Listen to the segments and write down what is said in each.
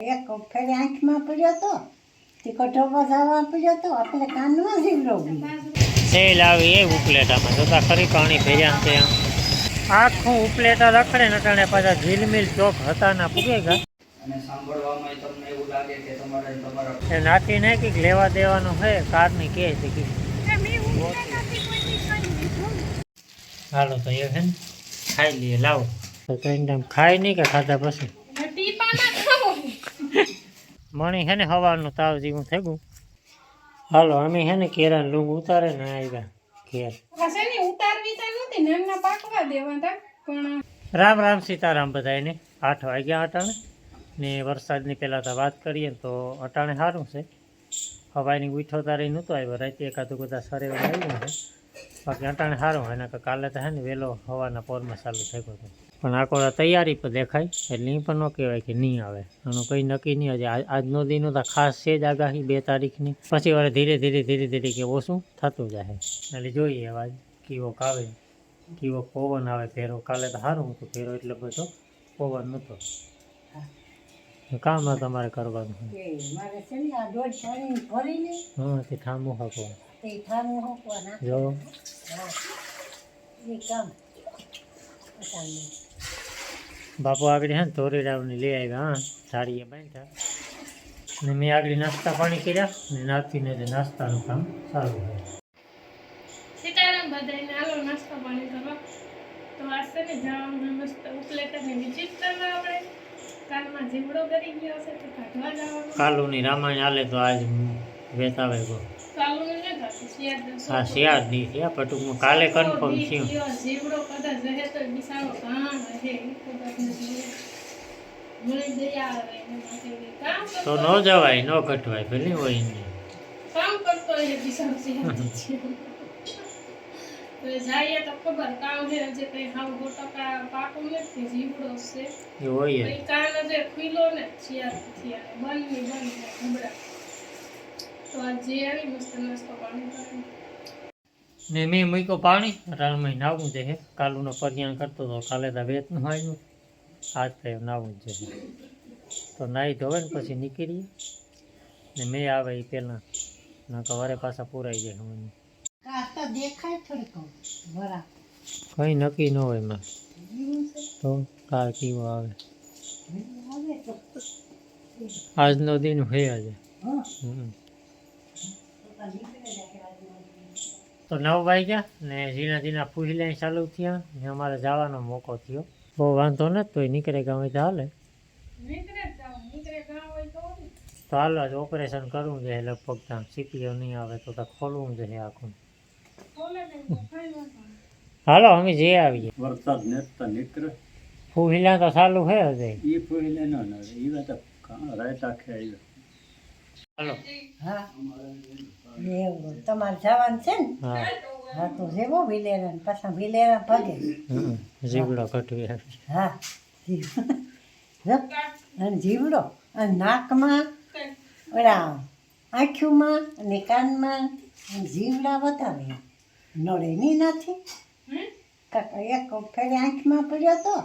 એક ફેરે આંખમાં પડ્યો તો કઠોબા જવા પડ્યો તો આપણે કાનમાં જીવડો સેલ આવી એ ઉપલેટામાં. જોતા ખરી પાણી ભેર્યા છે આખું ઉપલેટા રખડે ને અટાણે પાછા ઝીલમિલ ચોક હતા ના પૂગે ગા અને સાંભળવામાં તમને એવું લાગે કે તમારે તમારા એ નાખી ને કંઈક લેવા દેવાનું છે કારની કે છે કે. હાલો તો એ છે ને ખાઈ લઈએ લાવો. તો કઈ ખાઈ ખાય નહીં કે ખાધા પછી. મણી હેને ને હવાનું તાવ જેવું થઈ ગયું હાલો અમે છે ને કેરા લૂંગ ઉતારે ને આવ્યા ઘેર. ઉતારવી તો નથી નાના પાકવા દેવાતા પણ રામ રામ સીતારામ બધાને આઠ વાગ્યા અટાણે ને વરસાદની પહેલાં તો વાત કરીએ ને તો અટાણે સારું છે. હવાની ઉઠો તારે નહોતો આવ્યો રાતે એકાદું બધા સરે આવ્યું છે બાકી અટાણે સારું હોય ને કાલે તો હે ને વહેલો હવાના પોરમાં ચાલુ થઈ ગયો પણ આખો તૈયારી પર દેખાય? એટલે એ પણ ન કહેવાય કે નહીં આવે. આનું કંઈ નક્કી નહીં. હજી આજનો દિનો તો ખાસ છે જ આગાહી બે તારીખની. પછી વારે ધીરે ધીરે ધીરે ધીરે કે ઓછું થતું જાય. એટલે જોઈએ અવાજ કીવો આવે કીવો પવન આવે ફેરો. કાલે તો સારું હતું ફેરો એટલે બધો પવન નહોતો. કામ તમારે કરવાનું. હા તે ઠામું હકો. જો. કામ. બાપુ આગળ હે ને ધોરીરાવને લઈ આવ્યા હા સાડીએ બાંધ્યા. ને મેં આગળ નાસ્તા પાણી કર્યા ને નાતીને જે નાસ્તાનું કામ સારું હોય સીતારામ બધાને આલો નાસ્તો પાણી કરવા. તો આ છે ને જવાનું છે મસ્ત ઉપલેટાની વિઝિટ કરવા આપણે કાલમાં જીવડો કરી ગયો છે તો કાઢવા જવાનું. કાલુની રામાયણ હાલે તો આજ વેતાવે ગો. કાલુનું હા શિયાળ દી છે પણ ટૂંકમાં કાલે કન્ફર્મ થયું. તો ન જવાય ન કટવાય ભલે હોય ને કામ કરતો હોય બિસાડો છે તો એ હોય કાન જે ખુલ્લો ને બંધ બંધ તો આ આવી મસ્ત નાસ્તો પાણી ને મેં મૂક્યો પાણી. રણમાં નાવું છે કાલુનો પર્યાણ કરતો હતો કાલે તો વેતનું આવ્યું આજ તો નાવું જ છે તો નાહી ધોવે ને પછી નીકળીએ. ને મેં આવે એ પહેલાં ના કવારે પાછા પૂરાઈ જાય હું કંઈ નક્કી ન હોય એમાં. તો કાલ કેવો આવે. આવે આજનો દિન હોય આજે. હમ. તો નીકળે જાય આજનો. તો નવ વાગ્યા ને ઝીણા ઝીણા પૂછલાઈ ચાલુ થયા ને અમારે જવાનો મોકો થયો બહુ વાંધો નથી તોય નીકળે ગામે તો હાલે નીકળે જ જાવ નીકળે ગામ હોય તો ને. તો હાલો આજ ઓપરેશન કરવું છે લગભગ ત્યાં સીપીઓ નહીં આવે તો તો ખોલવું છે આખું ખોલે ને તો કઈ વાંધો નહીં. હાલો અમે જે આવીએ વરસાદ નેતા નીકળે ફૂહિલા તો ચાલુ છે હજી એ પहिले ન નડે એ વાત કાં રાત આખે આવ્યો હાલો. હા. એવું તમારે જવાનું છે ને? હા. હા તો જેવો વિલેરા ને પાછા વિલેરા ભાગે. જીવડો કટવી હા અને જીવડો અને નાકમાં ઓલા આંખ્યુંમાં અને કાનમાં જીવડા વધારે નડે નહીં નથી? એક ફેરે આંખમાં પડ્યો તો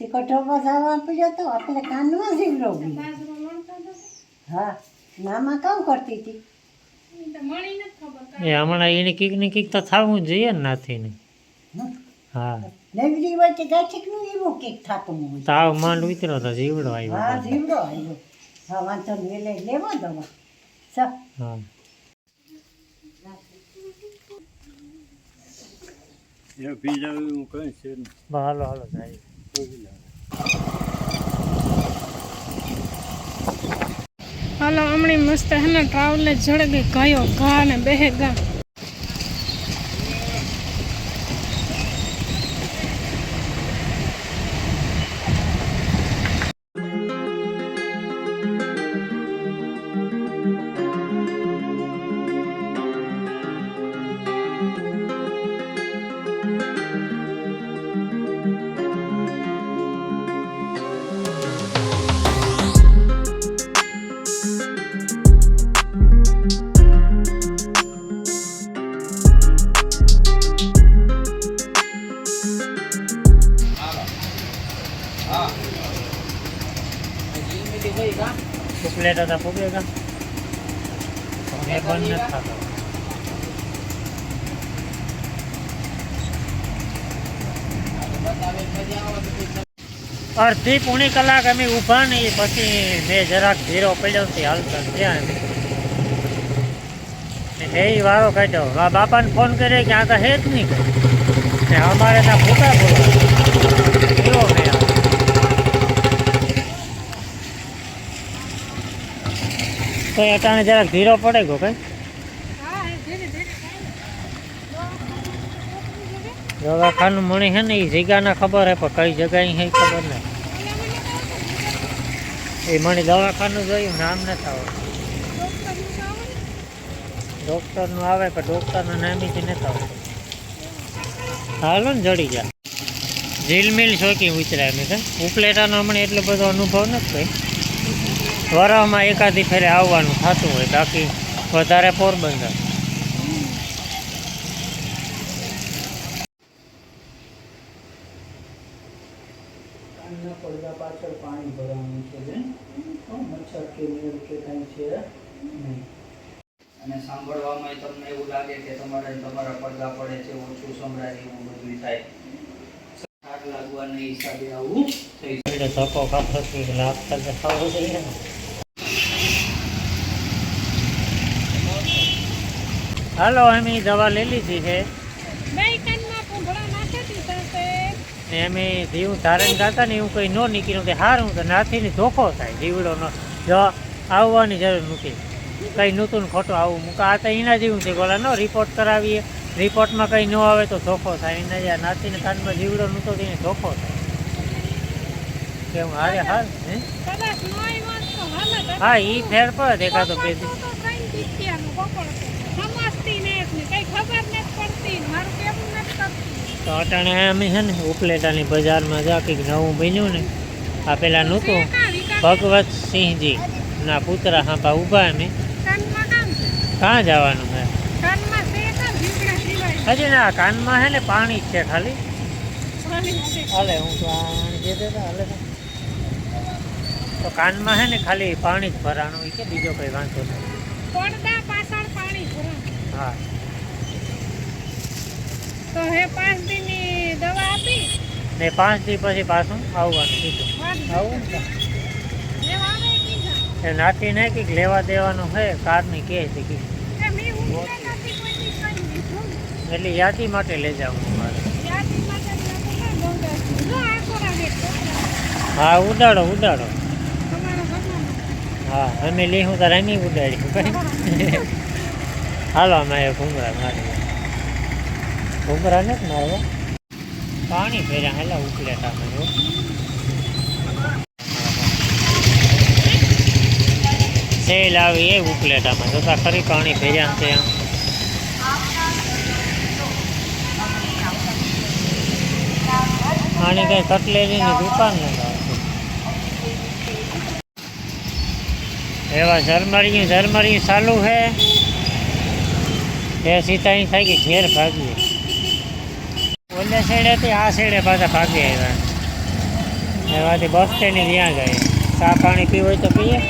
તે કઠોબા જવા પડ્યો તો આપણે કાનમાં જીવડો. હા. નામાં કામ કરતી હતી. એ હમણાં એને કીક ને કીક તો થવું જોઈએ ને નાથી ને. હા. નવરી વચ્ચે ગાંઠીકનું એવું કીક થતું હોય. તાવ માંડ ઉતરો તો જીવડો હા જીવડો આવ્યો. હા વાંચો એટલે લેવો દવા. સ હા. એ બીજા હું કઈ છે હાલો હાલો જાય. હાલો હમણાં મસ્ત હે ને ટ્રાવેલે જડે ગયો ઘા ને બેહે ગા. અડધી પોણી કલાક અમે ઊભા ને પછી મેં જરાક ધીરો પડ્યો તે હાલતા ત્યાં એ વારો કાઢ્યો. આ બાપાને ફોન કર્યો કે આ તો હે જ નહીં કંઈ. ને અમારે ત્યાં ફૂટા બોલા એવો મેં આ. તો એ અટાણે જરાક ધીરો પડે ગયો કઈ? હા એ ધીરે ધીરે દવાખાનું મણી છે ને એ જગ્યાના ખબર હે, પણ કઈ જગ્યાએ હે ઈ ખબર નહીં. એ મને દવાખાનું જોયું નામ નથી આવડતું ડૉક્ટરનું આવે પણ ડૉક્ટરનું નામીથી નથી આવડતું હાલો ને જડી જા. ઝીલમીલ શોકી ઉતરાય મેં ઉપલેટાનો હમણાં એટલો બધો અનુભવ નથી વરામાં એકાદી ફેરે આવવાનું થતું હોય, બાકી વધારે પોરબંદર. કાનના પડદા પાછળ પાણી ભરવાનું છે બેન. મચ્છર કે મેળ કે કાંઈ છે નહીં. અને સાંભળવામાં તમને એવું લાગે કે તમારે તમારા પડદા પડે છે ઓછું સંભળાય એવું બધું થાય. આગ લાગવાના હિસાબે આવું થઈ ધક્કો જોઈએ હાલો અમે દવા લઈ લીધી છે બે કાનમાં પૂંભળા નાખી દીધા છે ને અમે જીવ ધારણ ગાતા ને એવું કંઈ ન નીકળ્યું તે હારું તો નાથીને ધોખો થાય જીવડો ન જો આવવાની જરૂર નથી. કંઈ નૂતન ખોટું આવું મૂકા. આ તો એના જેવું છે બોલા નો રિપોર્ટ કરાવીએ. રિપોર્ટમાં કંઈ ન આવે તો ધોખો થાય. એના જે નાથીને કાનમાં જીવડો નહોતો તેને ધોખો થાય. કેવું હારે હાલ હે. હા ઈ ફેર પડે દેખાતો બે ખબર નથી પડતી મારું કેવું નથી કરતી તો અટાણે અમે છે ને ઉપલેટાની બજારમાં જા કંઈક નવું બન્યું ને. આ પેલા નહોતું. ભગવતસિંહજી ના પુત્ર હાંભા ઊભા અમે. કાં જવાનું છે? હજી ના કાનમાં છે ને પાણી છે ખાલી. હાલે હું તો હાલે. તો. કાનમાં છે ને ખાલી પાણી જ ભરાણું હોય કે બીજો કંઈ વાંધો નહીં. હા. તો હે પાંચ દિનની દવા આપી. ને પાંચ દી પછી પાછું આવવાનું કીધું આવું? કીધા એ નાતી ને કંઈક લેવા દેવાનું છે કારની કે છે કે એ મેં ઊંઘે નથી કોઈ દી કઈ દીધું. એટલે યાદી માટે લઈ જવાનું મારે. હા ઉડાડો ઉડાડો. હા અમે લીધું તારે અમે ઉડાડી. હાલો અમે ઘૂમરા મારી ઘૂમરા નથી મારવા. પાણી ભર્યા હેલા ઉકલેટામાં જો સેલ આવી એ ઉકલેટામાં જોતા ખરી પાણી ભર્યા છે આમ આની કઈ કટલેરીની દુકાન નથી એવા ઝરમરિયું ઝરમરિયું ચાલુ છે. એ સીતા અહીં થાય કે ઘેર ભાગીએ. ઓલે સાઈડેથી આ સાઈડે પાછા ભાગી આવ્યા. એવાથી બસ સ્ટેન્ડ ત્યાં જાય ચા પાણી પીવું હોય તો પીએ.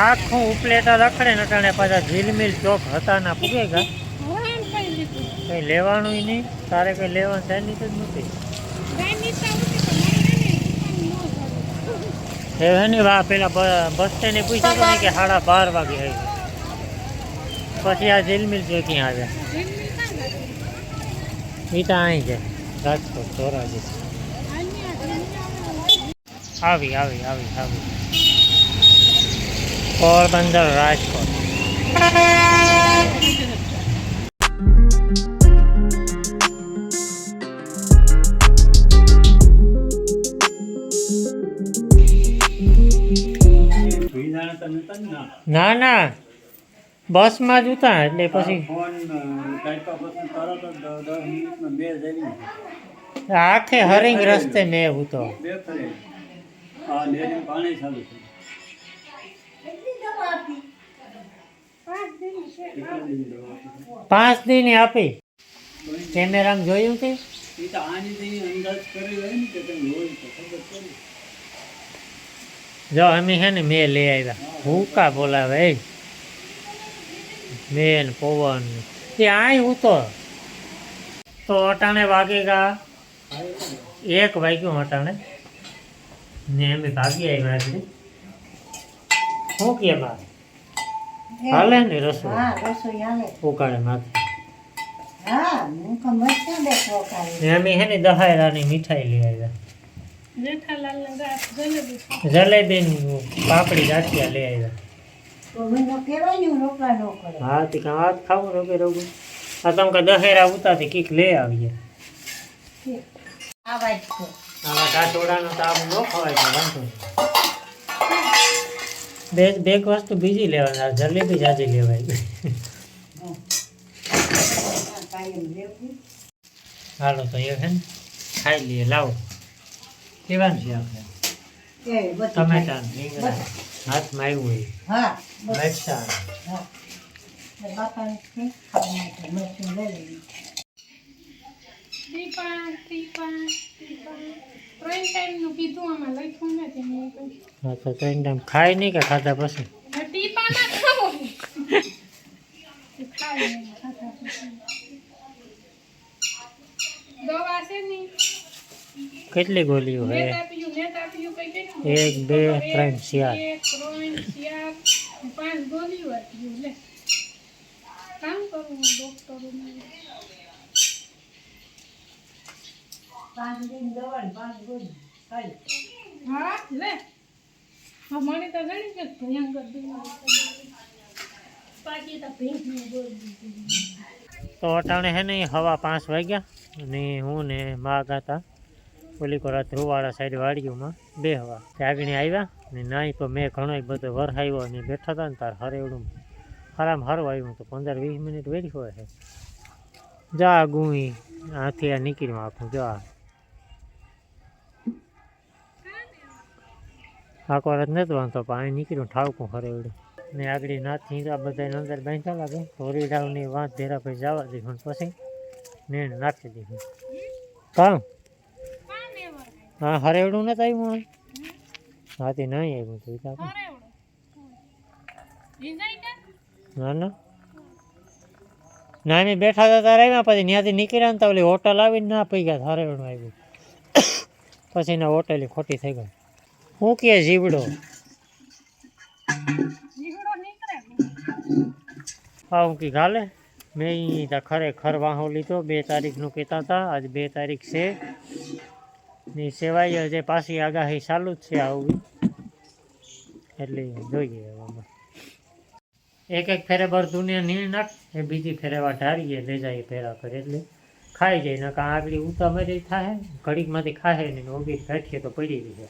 આખું ઉપલેટા રખડે ને અટાણે પાછા ઝીલમિલ ચોક હતા ના પૂગે ગયા હરામ કઈ લીધું. કંઈ લેવાનું નહીં. તારે કંઈ લેવાનું છે નહીં જ નથી. કઈ નીચા ઉતરી તો મને નહીં, દુકાન ન જવું. એ હે ને વા પેલા બ- બસ સ્ટેન્ડે પૂછ્યું હતું ને કે સાડા બાર વાગે આવી. પછી આ ઝીલમિલ ચોક ક્યાં આવ્યા જિંદગી કાં નથી? એ તો અહીં છે રાજકોટ ધોરાજી. અહીંયા જિંદગી આવી આવી આવી આવી. પોરબંદર રાજકોટ. ના ના. બસમાં જ ઉતા એટલે પછી આખે હરિંગ રસ્તે મેં ઉતો પાંચ દિન આપી. કેમેરામાં જોયું કે? આની અંદાજ કરી હોય ને કે રોજ ખબર જો અમે છે ને મેં લઈ આવ્યા. ભૂકા બોલાવે એ. મેન પવન. એ આય ઉતો તો. અટાણે વાગેગા એક વાગ્યું અટાણે. ને અમે ભાગી આવ્યા એટલે શું કે બા? હાલે ને રસોઈ? હા રસોઈ હાલે. ઉકાળે માથે. હા હું તો બેઠો ને અમે છે ને દહાયરાની મીઠાઈ લઈ આવ્યા. જેઠાલાલને ગાંઠ જલેબી જલેબી પાપડી ગાંઠિયા લઈ આવ્યા. હું હા તે કાં વાત ખાવું રોગે રોગું આ તમે દહેરા ઉતારથી કીક લઈ આવીએ. આવા છે. આમ ન ખવાય તો વાંધો બે બે વસ્તુ બીજી લેવાની જલેબી જાજી લેવાય. હા, હાલો તો એ છે ને ખાઈ લઈએ લાવો. કેવાનું છે આપણે? ટમેટા રીંગણા હાથમાં આવ્યું હોય. હા મરચાં. હા તો ત્રણ ટાઈમ ખાય નહીં કે ખાધા પછી આ ટીપા ના ખાવો ખાય નહીં, ખાતા પછી. દવા છે ની કેટલી ગોળીઓ હે નેટ આપ્યું નેટ આપ્યું કઈ કેટલું એક, બે, એક, ત્રણ, ચાર. એક ત્રણ ચાર ને પાંચ ગોળીઓ આપ્યું લે કામ કરું હું ડોક્ટરોને પાંચ દિન દવા ને ગોલીઓ હે? એક બે ત્રણ ચાર મને તો ગણી કે ભયંકર પાછી તો ભેંસની ગોળી તો અટાણે હે ને હવા પાંચ વાગ્યા અને હું ને મા ગાતા ઓલી કોરા ધ્રુવાળા સાઈડ વાડીઓમાં બે હવા ત્યાગણી આવ્યા ને નાઈ તો મેં ઘણો બધો વરહાવ્યો અને બેઠા હતા ને તાર હરેવડું. હરામ હરવા આવ્યું તો પંદર વીસ મિનિટ વેરી હોય છે જા ગુઈ, આથી આ નીકળ્યું આખું જા. આખો રાત નથી વાંધો, પાણી નીકળ્યું ઠાવકું હરેવડું. ને આગળ નાથી આ બધા અંદર બાંધતા લાગે. હોરી ડાવની વાંચ ધેરા પછી જવા દીધું ને પછી નેણ નાખી દીધું. કામ? કામ એવા હા હરેવડું નથી આવ્યું હાથી નહીં આવ્યું તો? ના ના? ના અમે બેઠા હતા ત્યારે આવ્યા પછી ત્યાંથી નીકળ્યા ને તો ઓલી હોટલ આવીને ના પી ગયા હરેવડું આવ્યું પછી એના હોટલ ખોટી થઈ ગઈ. હું કે જીવડો. હા હું કી ગાલે? મેં ખરેખર વાહો લીધો બે તારીખનું કહેતા હતા આજ બે તારીખ છે. ને ઈ જે પાછી આગાહી ચાલુ જ છે આવું. એટલે જોઈએ હવે એક એક ફેરે બર દુનિયા નીણ નાખ એ બીજી ફેરે વા ઢારીએ લઈ જાય ફેરા કરે એટલે ખાઈ જાય નકા આગળ ઉતામરી થાય ઘડીકમાંથી ખાહે ને ઓગી બેઠીએ તો પડી રહી છે.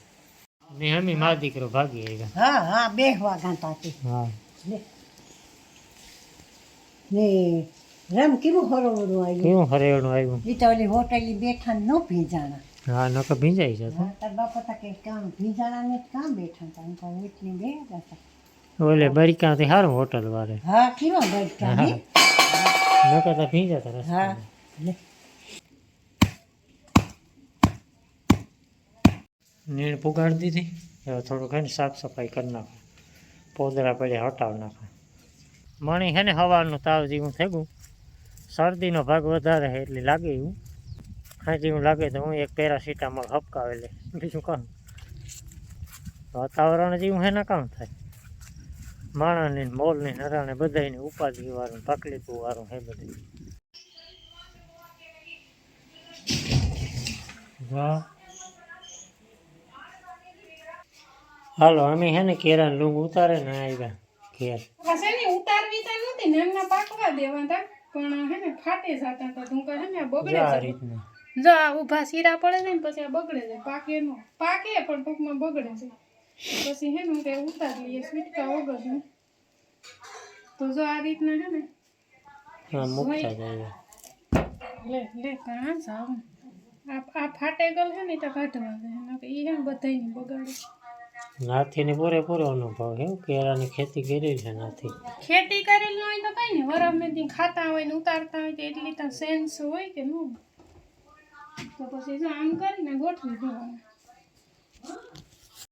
ને અમે મા દીકરો ભાગી આવ્યા. હા હા બે વાગા તાતી હા. ને રામ કેવું હરવડું આવ્યું? કેવું હરેવડું આવ્યું. એ તો ઓલી હોટેલી બેઠા ન ભીજાણા. હા નકર ભીંજાઈ જતો હા તાર બાપા તા કે કામ ભીજાણા ને કામ બેઠા હતા. હું તો એટલી બે હતા. ઓલે બરિકાથી સારું હોટલ વાળે. હા કેવા બેઠા હા. હે? નકર તો ભીંજાતા રસ્તે હા લે. નીણ પુગાડી દીધી. હવે થોડુંક હે ને સાફ સફાઈ કરી નાખો. પોદરા પડ્યા હટાવી નાખો. મણી હે ને હવાનું તાવ જેવું થઈ ગયું શરદીનો ભાગ વધારે છે એટલે લાગે એવું. હા જેવું લાગે તો હું એક પેરાસિટામોલ હપકાવે લે બીજું કામ. વાતાવરણ જેવું હે ને કામ થાય. માણાને ને મોલને નરાને બધાને ઉપાધિ વાળું તકલીફો વાળું હે બધું. હાલો અમે હે ને કેરા લૂંગ ઉતારે ને આવ્યા કેર ઉતારવી તો નહોતી નાના પાકવા દેવાતા પણ હે ને ફાટે જાતા હતા તો હું ને બગડે જાય રીતના. જો આ ઊભા શીરા પડે ને પછી આ બગડે છે. પાકે નો પાકે પણ ટૂંકમાં બગડે છે. પછી હે ને હું કે ઉતારી લઈએ સ્વીટકા વગર ને તો જો આ રીતના હે ને હા લે લે કાં સાવ આ આ ફાટે ગલ હે ને તો કાઢવા દે. ઈ હે ને બધાયને બગાડે. નાથીને પૂરેપૂરો અનુભવ છે કેળાની ખેતી કરેલી છે નાથી. ખેતી કરેલ હોય તો કઈ ને વરફમાંથી ખાતા હોય ને ઉતારતા હોય તો એટલી તો સેન્સ હોય કે ન? તો પછી જો આમ કરીને ગોઠવી દેવાનું